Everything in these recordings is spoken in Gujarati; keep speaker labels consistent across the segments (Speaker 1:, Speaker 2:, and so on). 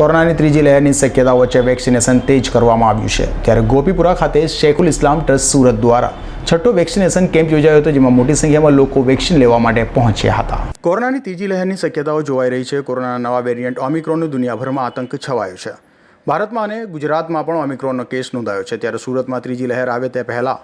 Speaker 1: કોરોનાની ત્રીજી લહેરની શક્યતા વચ્ચે વેક્સિનેશન તેજ કરવામાં આવ્યું છે. ત્યારે ગોપીપુરા ખાતે શેખુલ ઇસ્લામ ટ્રસ્ટ સુરત દ્વારા છઠ્ઠો વેક્સિનેશન કેમ્પ યોજાયો હતો, જેમાં મોટી સંખ્યામાં લોકો વેક્સિન લેવા માટે પહોંચ્યા હતા. કોરોનાની ત્રીજી લહેરની શક્યતાઓ જોવાઈ રહી છે. કોરોનાના નવા વેરિયન્ટ ઓમિક્રોનનો દુનિયાભરમાં આતંક છવાયો છે. ભારતમાં અને ગુજરાતમાં પણ ઓમિક્રોનનો કેસ નોંધાયો છે. ત્યારે સુરતમાં ત્રીજી લહેર આવે તે પહેલાં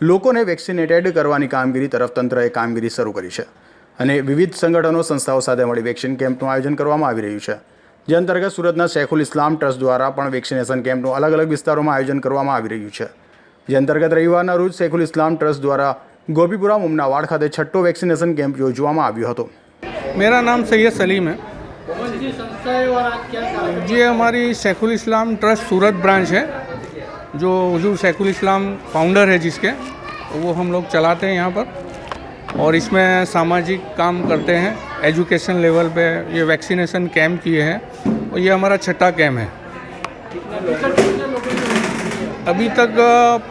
Speaker 1: લોકોને વેક્સિનેટેડ કરવાની કામગીરી તરફ તંત્રએ કામગીરી શરૂ કરી છે. અને વિવિધ સંગઠનો સંસ્થાઓ સાથે મળી વેક્સિન કેમ્પનું આયોજન કરવામાં આવી રહ્યું છે. જે અંતર્ગત સુરતના શેખુલ ઇસ્લામ ટ્રસ્ટ દ્વારા પણ વેક્સિનેશન કેમ્પનું અલગ અલગ વિસ્તારોમાં આયોજન કરવામાં આવી રહ્યું છે જે અંતર્ગત રવિવારના રોજ શેખુલ ઇસ્લામ ટ્રસ્ટ દ્વારા ગોપીપુરા મુમનાવાડ ખાતે છઠ્ઠો વેક્સિનેશન કેમ્પ યોજવામાં આવ્યો હતો
Speaker 2: मेरा नाम सैयद सलीम है ये हमारी सैफुल इस्लाम ट्रस्ट सूरत ब्रांच है जो हजूर सैफुल इस्लाम फाउंडर है जिसके वो हम लोग चलाते हैं यहाँ पर और इसमें सामाजिक काम करते हैं एजुकेशन लेवल पे ये वैक्सीनेशन कैंप किए हैं और ये हमारा छठा कैंप है। अभी तक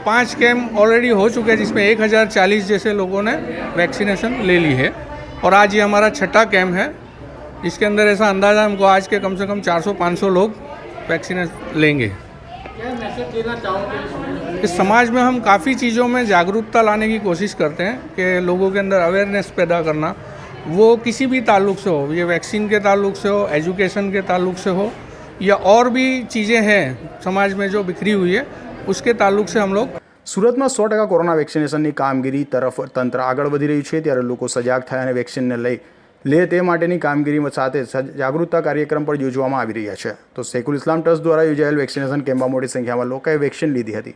Speaker 2: पाँच कैंप ऑलरेडी हो चुके हैं जिसमें एक हज़ार चालीस जैसे लोगों ने वैक्सीनेशन ले ली है और आज ये हमारा छठा कैंप है। इसके अंदर ऐसा अंदाज़ा हमको आज के कम से कम 400-500 लोग वैक्सीन लेंगे। इस समाज में हम काफ़ी चीज़ों में जागरूकता लाने की कोशिश करते हैं कि लोगों के अंदर अवेयरनेस पैदा करना वो किसी भी ताल्लुक से हो ये वैक्सीन के ताल्लुक से हो एजुकेशन के ताल्लुक से हो या और भी चीज़ें हैं समाज में जो बिखरी हुई है उसके ताल्लुक से हम लोग
Speaker 1: સુરતમાં સો ટકા કોરોના વેક્સિનેશનની કામગીરી તરફ તંત્ર આગળ વધી રહ્યું છે ત્યારે લોકો સજાગ થાય અને વેક્સિનને લઈ લે તે માટેની કામગીરી સાથે સજ- જાગૃતતા કાર્યક્રમ પણ યોજવામાં આવી રહ્યા છે તો શેખુલ ઇસ્લામ ટ્રસ્ટ દ્વારા યોજાયેલ વેક્સિનેશન કેમ્પમાં મોટી સંખ્યામાં લોકોએ વેક્સિન લીધી હતી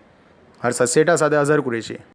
Speaker 1: હર્ષદ સેટા સાથે અઝહર કુરેશી